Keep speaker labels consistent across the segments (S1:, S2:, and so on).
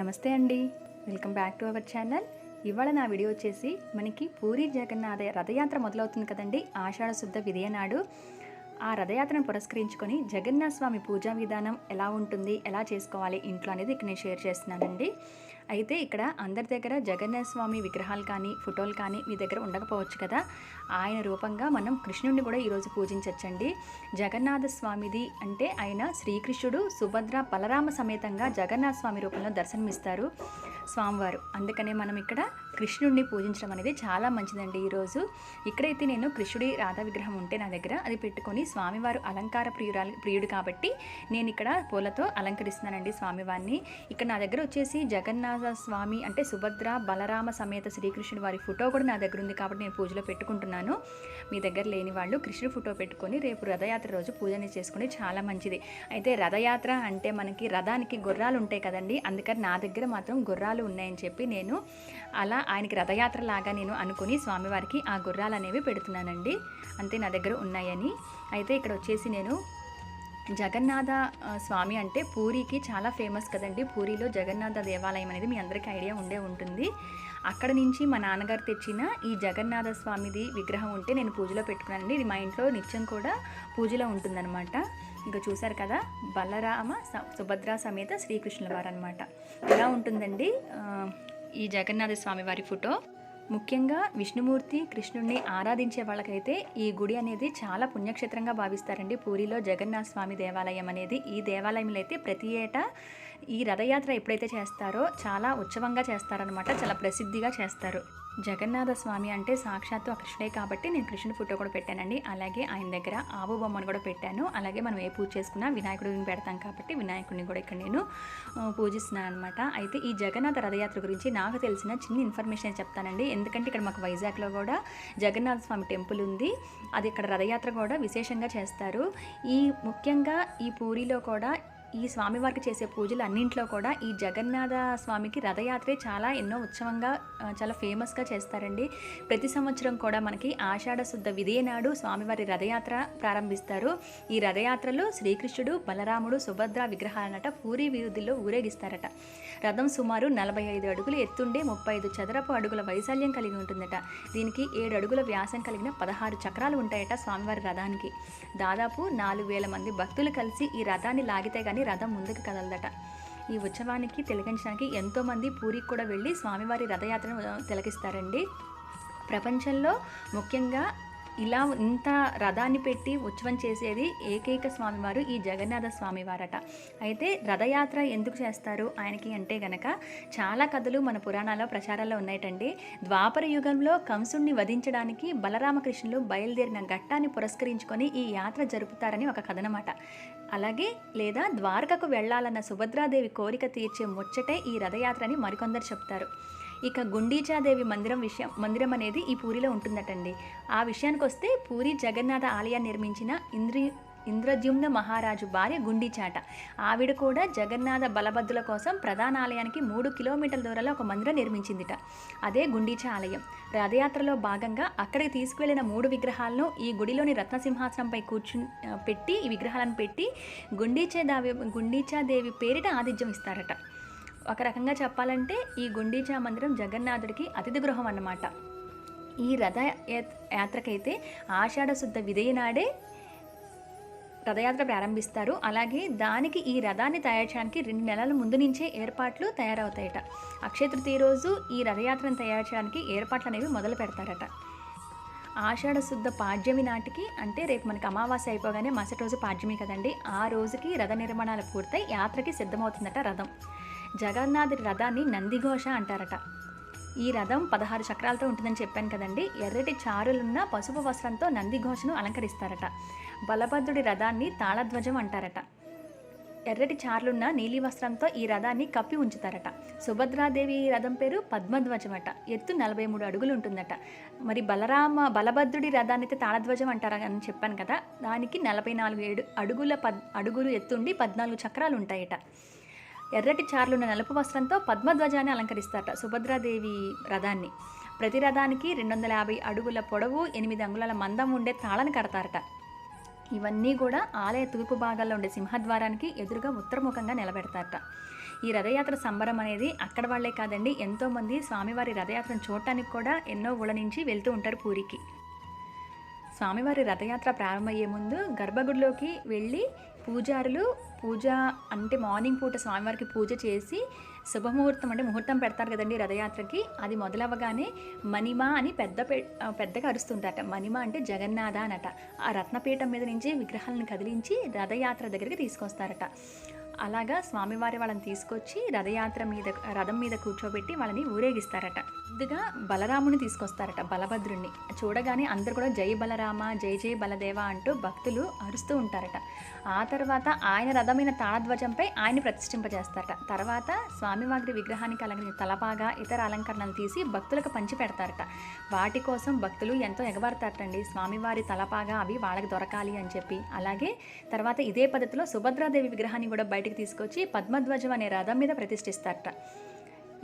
S1: నమస్తే అండి. Welcome back to our channel. ఇవాళ నా వీడియో వచ్చేసి మనకి పూరి జగన్నాథ రథయాత్ర మొదలవుతుంది కదండి. ఆషాఢ శుద్ధ విదయనాడు ఆ రథయాత్రను పురస్కరించుకొని జగన్నాథ స్వామి పూజా విధానం ఎలా ఉంటుంది ఎలా చేసుకోవాలి ఇంట్లో అనేది ఇక్కడ నేను షేర్ చేస్తున్నానండి. అయితే ఇక్కడ అందరి దగ్గర జగన్నాథ స్వామి విగ్రహాలు కానీ ఫోటోలు కానీ మీ దగ్గర ఉండకపోవచ్చు కదా. ఆయన రూపంగా మనం కృష్ణుడిని కూడా ఈరోజు పూజించవచ్చండి జగన్నాథ స్వామిది అంటే ఆయన శ్రీకృష్ణుడు సుభద్ర బలరామ సమేతంగా జగన్నాథ స్వామి రూపంలో దర్శనమిస్తారు స్వామివారు. అందుకనే మనం ఇక్కడ కృష్ణుడిని పూజించడం అనేది చాలా మంచిదండి ఈరోజు. ఇక్కడైతే నేను కృష్ణుడి రాధా విగ్రహం ఉంటే నా దగ్గర అది పెట్టుకొని స్వామివారు అలంకార ప్రియురాలు ప్రియుడు కాబట్టి నేను ఇక్కడ పూలతో అలంకరిస్తున్నానండి స్వామివారిని. ఇక్కడ నా దగ్గర వచ్చేసి జగన్నాథ స్వామి అంటే సుభద్ర బలరామ సమేత శ్రీకృష్ణుడి వారి ఫోటో కూడా నా దగ్గర ఉంది కాబట్టి నేను పూజలో పెట్టుకుంటున్నాను. మీ దగ్గర లేని వాళ్ళు కృష్ణుడి ఫోటో పెట్టుకొని రేపు రథయాత్ర రోజు పూజని చేసుకుని చాలా మంచిది. అయితే రథయాత్ర అంటే మనకి రథానికి గుర్రాలు ఉంటాయి కదండి అందుకని నా దగ్గర మాత్రం గుర్రాలు ఉన్నాయని చెప్పి నేను అలా ఆయనకి రథయాత్ర లాగా నేను అనుకుని స్వామివారికి ఆ గుర్రాలు అనేవి పెడుతున్నానండి. అంతే నా దగ్గర ఉన్నాయని. అయితే ఇక్కడ వచ్చేసి నేను జగన్నాథ స్వామి అంటే పూరికి చాలా ఫేమస్ కదండి. పూరిలో జగన్నాథ దేవాలయం అనేది మీ అందరికీ ఐడియా ఉండే ఉంటుంది. అక్కడ నుంచి మా నాన్నగారు తెచ్చిన ఈ జగన్నాథ స్వామిది విగ్రహం ఉంటే నేను పూజలో పెట్టుకున్నానండి. ఇది మా ఇంట్లో నిత్యం కూడా పూజలో ఉంటుందన్నమాట. ఇంకా చూశారు కదా బలరామ స- సుభద్ర సమేత శ్రీకృష్ణుల వారు అనమాట ఎలా ఉంటుందండి? ఈ జగన్నాథ స్వామి వారి ఫోటో. ముఖ్యంగా విష్ణుమూర్తి కృష్ణుడిని ఆరాధించే వాళ్ళకైతే ఈ గుడి అనేది చాలా పుణ్యక్షేత్రంగా భావిస్తారండి. పూరిలో జగన్నాథ స్వామి దేవాలయం అనేది ఈ దేవాలయంలో అయితే ప్రతి ఏటా ఈ రథయాత్ర ఎప్పుడైతే చేస్తారో చాలా ఉత్సవంగా చేస్తారనమాట చాలా ప్రసిద్ధిగా చేస్తారు. జగన్నాథ స్వామి అంటే సాక్షాత్తు ఆ కృష్ణే కాబట్టి నేను కృష్ణుడి ఫోటో కూడా పెట్టానండి. అలాగే ఆయన దగ్గర ఆవు బొమ్మను కూడా పెట్టాను. అలాగే మనం ఏ పూజ చేసుకున్నా వినాయకుడిని పెడతాం కాబట్టి వినాయకుడిని కూడా ఇక్కడ నేను పూజిస్తున్నాను అనమాట అయితే ఈ జగన్నాథ రథయాత్ర గురించి నాకు తెలిసిన చిన్న ఇన్ఫర్మేషన్ చెప్తానండి. ఎందుకంటే ఇక్కడ మాకు వైజాగ్లో కూడా జగన్నాథ స్వామి టెంపుల్ ఉంది. అది ఇక్కడ రథయాత్ర కూడా విశేషంగా చేస్తారు. ఈ ముఖ్యంగా ఈ పూరిలో కూడా ఈ స్వామివారికి చేసే పూజలు అన్నింట్లో కూడా ఈ జగన్నాథ స్వామికి రథయాత్రే చాలా ఎన్నో ఉత్సవంగా చాలా ఫేమస్గా చేస్తారండి. ప్రతి సంవత్సరం కూడా మనకి ఆషాఢ శుద్ధ విదయనాడు స్వామివారి రథయాత్ర ప్రారంభిస్తారు. ఈ రథయాత్రలో శ్రీకృష్ణుడు బలరాముడు సుభద్ర విగ్రహాలనట పూరి వీధుల్లో ఊరేగిస్తారట. రథం సుమారు నలభై ఐదు అడుగులు ఎత్తుండే ముప్పై ఐదు చదరపు అడుగుల వైశాల్యం కలిగి ఉంటుందట. దీనికి ఏడు అడుగుల వ్యాసం కలిగిన పదహారు చక్రాలు ఉంటాయట స్వామివారి రథానికి. దాదాపు నాలుగు వేల మంది భక్తులు కలిసి ఈ రథాన్ని లాగితే కానీ రథం ముందుకు కదలదట. ఈ ఉత్సవానికి తిలకించడానికి ఎంతోమంది పూరికి కూడా వెళ్ళి స్వామివారి రథయాత్రను తిలకిస్తారండి. ప్రపంచంలో ముఖ్యంగా ఇలా ఇంత రథాన్ని పెట్టి ఉత్సవం చేసేది ఏకైక స్వామివారు ఈ జగన్నాథ స్వామివారట. అయితే రథయాత్ర ఎందుకు చేస్తారు? ఆయనకి అంటే గనక చాలా కథలు మన పురాణాల్లో ప్రచారాల్లో ఉన్నాయటండి. ద్వాపర యుగంలో కంసుణ్ణి వధించడానికి బలరామకృష్ణులు బయలుదేరిన ఘట్టాన్ని పురస్కరించుకొని ఈ యాత్ర జరుపుతారని ఒక కథనమాట. అలాగే లేదా ద్వారకకు వెళ్ళాలన్న సుభద్రాదేవి కోరిక తీర్చే ముచ్చటే ఈ రథయాత్రని మరికొందరు చెప్తారు. ఇక గుండీచాదేవి మందిరం విషయం మందిరం అనేది ఈ పూరిలో ఉంటుందటండి. ఆ విషయానికి వస్తే పూరి జగన్నాథ ఆలయాన్ని నిర్మించిన ఇంద్రి ఇంద్రద్యుమ్న మహారాజు భార్య గుండీచాట. ఆవిడ కూడా జగన్నాథ బలభద్రుల కోసం ప్రధాన ఆలయానికి మూడు కిలోమీటర్ల దూరంలో ఒక మందిరం నిర్మించిందిట. అదే గుండీచా ఆలయం. రథయాత్రలో భాగంగా అక్కడికి తీసుకువెళ్ళిన మూడు విగ్రహాలను ఈ గుడిలోని రత్నసింహాసనంపై కూర్చుని పెట్టి ఈ విగ్రహాలను పెట్టి గుండీచా దేవి గుండీచాదేవి పేరిట ఆతిథ్యం ఇస్తారట. ఒక రకంగా చెప్పాలంటే ఈ గుండీచా మందిరం జగన్నాథుడికి అతిథి గృహం అన్నమాట. ఈ రథ యాత్రకైతే ఆషాఢ శుద్ధ విదయ నాడే రథయాత్ర ప్రారంభిస్తారు. అలాగే దానికి ఈ రథాన్ని తయారు చేయడానికి రెండు నెలల ముందు నుంచే ఏర్పాట్లు తయారవుతాయట. అక్షయ తృతీయ రోజు ఈ రథయాత్రను తయారు చేయడానికి ఏర్పాట్లు అనేవి మొదలు పెడతారట. ఆషాఢ శుద్ధ పాడ్యమి నాటికి అంటే రేపు మనకి అమావాస్య అయిపోగానే మరుసటి రోజు పాడ్యమి కదండి ఆ రోజుకి రథ నిర్మాణాలు పూర్తయి యాత్రకి సిద్ధమవుతుందట రథం. జగన్నాథుడి రథాన్ని నందిఘోష అంటారట. ఈ రథం పదహారు చక్రాలతో ఉంటుందని చెప్పాను కదండి. ఎర్రటి చారులున్న పసుపు వస్త్రంతో నందిఘోషను అలంకరిస్తారట. బలభద్రుడి రథాన్ని తాళధ్వజం అంటారట. ఎర్రటి చార్లున్న నీలి వస్త్రంతో ఈ రథాన్ని కప్పి ఉంచుతారట. సుభద్రాదేవి రథం పేరు పద్మధ్వజమట. ఎత్తు నలభై మూడు అడుగులు ఉంటుందట. మరి బలరామ బలభద్రుడి రథాన్ని అయితే తాళధ్వజం అంటారా అని చెప్పాను కదా. దానికి నలభై నాలుగు ఏడు అడుగుల పద్ అడుగులు ఎత్తుండి పద్నాలుగు చక్రాలు ఉంటాయట. ఎర్రటి చార్లున్న నలుపు వస్త్రంతో పద్మధ్వజాన్ని అలంకరిస్తారట సుభద్రాదేవి రథాన్ని. ప్రతి రథానికి రెండు వందల యాభై అడుగుల పొడవు ఎనిమిది అంగుళాల మందం ఉండే తాళను కడతారట. ఇవన్నీ కూడా ఆలయ తూర్పు భాగాల్లో ఉండే సింహద్వారానికి ఎదురుగా ఉత్తరముఖంగా నిలబెడతారట. ఈ రథయాత్ర సంబరం అనేది అక్కడ వాళ్ళే కాదండి ఎంతోమంది స్వామివారి రథయాత్రను చూడటానికి కూడా ఎన్నో ఊళ్ళ నుంచి వెళ్తూ ఉంటారు పూరికి. స్వామివారి రథయాత్ర ప్రారంభమయ్యే ముందు గర్భగుడిలోకి వెళ్ళి పూజారులు పూజ అంటే మార్నింగ్ పూట స్వామివారికి పూజ చేసి శుభముహూర్తం అంటే ముహూర్తం పెడతారు కదండి రథయాత్రకి. అది మొదలవ్వగానే మణిమ అని పెద్ద పెద్దగా అరుస్తుంటారట మణిమ అంటే జగన్నాథ అనట. ఆ రత్నపీఠం మీద నుంచి విగ్రహాలను కదిలించి రథయాత్ర దగ్గరికి తీసుకొస్తారట. అలాగా స్వామివారి వాళ్ళని తీసుకొచ్చి రథయాత్ర మీద రథం మీద కూర్చోబెట్టి వాళ్ళని ఊరేగిస్తారట. ముందుగా బలరాముని తీసుకొస్తారట బలభద్రుణ్ణి. చూడగానే అందరు కూడా జై బలరామ జై జై బలదేవ అంటూ భక్తులు అరుస్తూ ఉంటారట. ఆ తర్వాత ఆయన రథమైన తాళధ్వజంపై ఆయన ప్రతిష్ఠింపజేస్తారట. తర్వాత స్వామివారి విగ్రహానికి అలంకరించిన తలపాగా ఇతర అలంకరణలు తీసి భక్తులకు పంచి పెడతారట. వాటి కోసం భక్తులు ఎంతో ఎగబడతారటండి. స్వామివారి తలపాగా అవి వాళ్ళకి దొరకాలి అని చెప్పి. అలాగే తర్వాత ఇదే పద్ధతిలో సుభద్రాదేవి విగ్రహాన్ని కూడా బయట బయటికి తీసుకొచ్చి పద్మధ్వజం అనే రథం మీద ప్రతిష్ఠిస్తారట.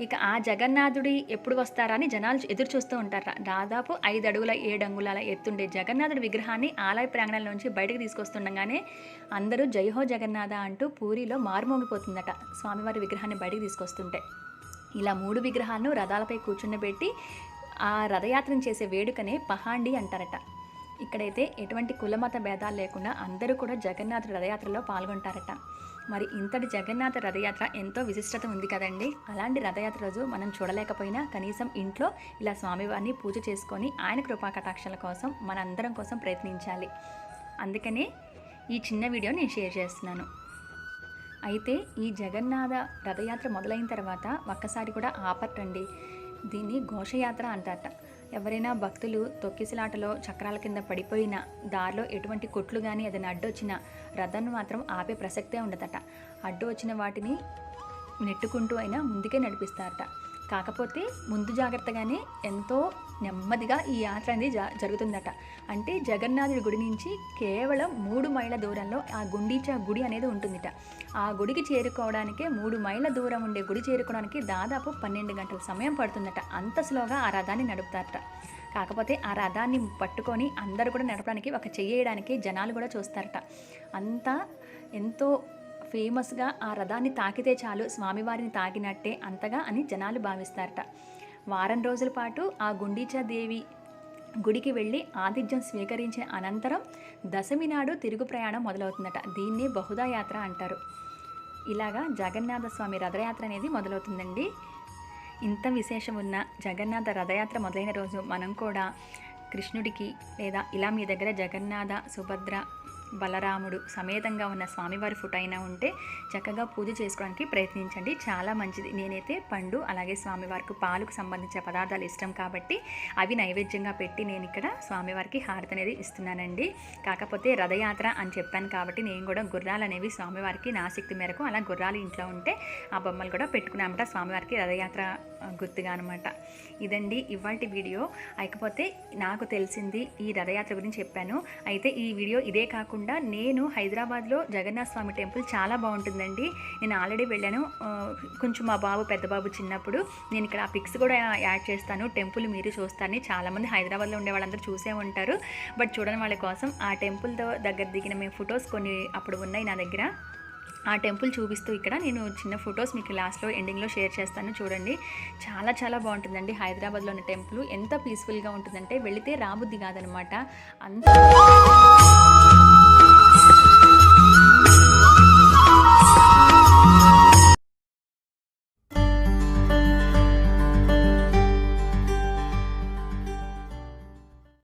S1: ఇక ఆ జగన్నాథుడి ఎప్పుడు వస్తారా అని జనాలు ఎదురు చూస్తూ ఉంటారట. దాదాపు ఐదు అడుగుల ఏడు అంగుళాల ఎత్తుండే జగన్నాథుడి విగ్రహాన్ని ఆలయ ప్రాంగణంలోంచి బయటకు తీసుకొస్తుండగానే అందరూ జైహో జగన్నాథ అంటూ పూరిలో మారుమోగిపోతుందట స్వామివారి విగ్రహాన్ని బయటకు తీసుకొస్తుంటే. ఇలా మూడు విగ్రహాలను రథాలపై కూర్చుండబెట్టి ఆ రథయాత్రను చేసే వేడుకనే పహాండి అంటారట. ఇక్కడైతే ఎటువంటి కులమత భేదాలు లేకుండా అందరూ కూడా జగన్నాథుడి రథయాత్రలో పాల్గొంటారట. మరి ఇంతటి జగన్నాథ రథయాత్ర ఎంతో విశిష్టత ఉంది కదండి. అలాంటి రథయాత్ర రోజు మనం చూడలేకపోయినా కనీసం ఇంట్లో ఇలా స్వామివారిని పూజ చేసుకొని ఆయన కృపాకటాక్షల కోసం మనందరం కోసం ప్రయత్నించాలి. అందుకనే ఈ చిన్న వీడియో నేను షేర్ చేస్తున్నాను. అయితే ఈ జగన్నాథ రథయాత్ర మొదలైన తర్వాత ఒక్కసారి కూడా ఆపట్టండి దీన్ని ఘోషయాత్ర అంటారట. ఎవరైనా భక్తులు తొక్కిసలాటలో చక్రాల కింద పడిపోయిన దారిలో ఎటువంటి కొట్లు కానీ ఏదైనా అడ్డొచ్చినా రథాన్ని మాత్రం ఆపే ప్రసక్తే ఉండదట. అడ్డు వచ్చిన వాటిని నెట్టుకుంటూ అయినా ముందుకే నడిపిస్తారట. కాకపోతే ముందు జాగ్రత్తగానే ఎంతో నెమ్మదిగా ఈ యాత్ర అనేది జ జరుగుతుందట. అంటే జగన్నాథుడి గుడి నుంచి కేవలం మూడు మైళ్ళ దూరంలో ఆ గుండీచా గుడి అనేది ఉంటుందిట. ఆ గుడికి చేరుకోవడానికే మూడు మైళ్ళ దూరం ఉండే గుడి చేరుకోవడానికి దాదాపు పన్నెండు గంటల సమయం పడుతుందట. అంత స్లోగా ఆ రథాన్ని నడుపుతారట. కాకపోతే ఆ రథాన్ని పట్టుకొని అందరు కూడా నడపడానికి ఒక చెయ్యడానికి జనాలు కూడా చూస్తారట. అంతా ఎంతో ఫేమస్గా ఆ రథాన్ని తాకితే చాలు స్వామివారిని తాకినట్టే అంతగా అని జనాలు భావిస్తారట. వారం రోజుల పాటు ఆ గుండీచా దేవి గుడికి వెళ్ళి ఆతిథ్యం స్వీకరించిన అనంతరం దశమి నాడు తిరుగు ప్రయాణం మొదలవుతుందట. దీన్నే బహుదా యాత్ర అంటారు. ఇలాగా జగన్నాథ స్వామి రథయాత్ర అనేది మొదలవుతుందండి. ఇంత విశేషం ఉన్న జగన్నాథ రథయాత్ర మొదలైన రోజు మనం కూడా కృష్ణుడికి లేదా ఇలా మీ దగ్గర జగన్నాథ సుభద్ర బలరాముడు సమేతంగా ఉన్న స్వామివారి ఫోటో అయినా ఉంటే చక్కగా పూజ చేసుకోవడానికి ప్రయత్నించండి. చాలా మంచిది. నేనైతే పండు అలాగే స్వామివారికి పాలకు సంబంధించిన పదార్థాలు ఇష్టం కాబట్టి అవి నైవేద్యంగా పెట్టి నేను ఇక్కడ స్వామివారికి హారతి అనేది ఇస్తున్నానండి. కాకపోతే రథయాత్ర అని చెప్పాను కాబట్టి నేను కూడా గుర్రాలు అనేవి స్వామివారికి నా శక్తి మేరకు అలా గుర్రాలు ఇంట్లో ఉంటే ఆ బొమ్మలు కూడా పెట్టుకున్నామట స్వామివారికి రథయాత్ర గుర్తుగా అనమాట ఇదండి ఇవాటి వీడియో. అయికపోతే నాకు తెలిసింది ఈ రథయాత్ర గురించి చెప్పాను. అయితే ఈ వీడియో ఇదే కాకుండా నేను హైదరాబాద్లో జగన్నాథ స్వామి టెంపుల్ చాలా బాగుంటుందండి. నేను ఆల్రెడీ వెళ్ళాను. కొంచెం మా బాబు పెద్ద బాబు చిన్నప్పుడు నేను ఇక్కడ ఆ పిక్స్ కూడా యాడ్ చేస్తాను. టెంపుల్ మీరు చూస్తారని చాలామంది హైదరాబాద్లో ఉండే వాళ్ళందరూ చూసే ఉంటారు. బట్ చూడని వాళ్ళ కోసం ఆ టెంపుల్తో దగ్గర దిగిన మేము ఫొటోస్ కొన్ని అప్పుడు ఉన్నాయి నా దగ్గర. ఆ టెంపుల్ చూపిస్తూ ఇక్కడ నేను చిన్న ఫొటోస్ మీకు లాస్ట్లో ఎండింగ్లో షేర్ చేస్తాను. చూడండి. చాలా చాలా బాగుంటుందండి హైదరాబాద్లో ఉన్న టెంపుల్. ఎంత పీస్ఫుల్గా ఉంటుందంటే వెళితే రాబుద్ది కాదనమాట. అంత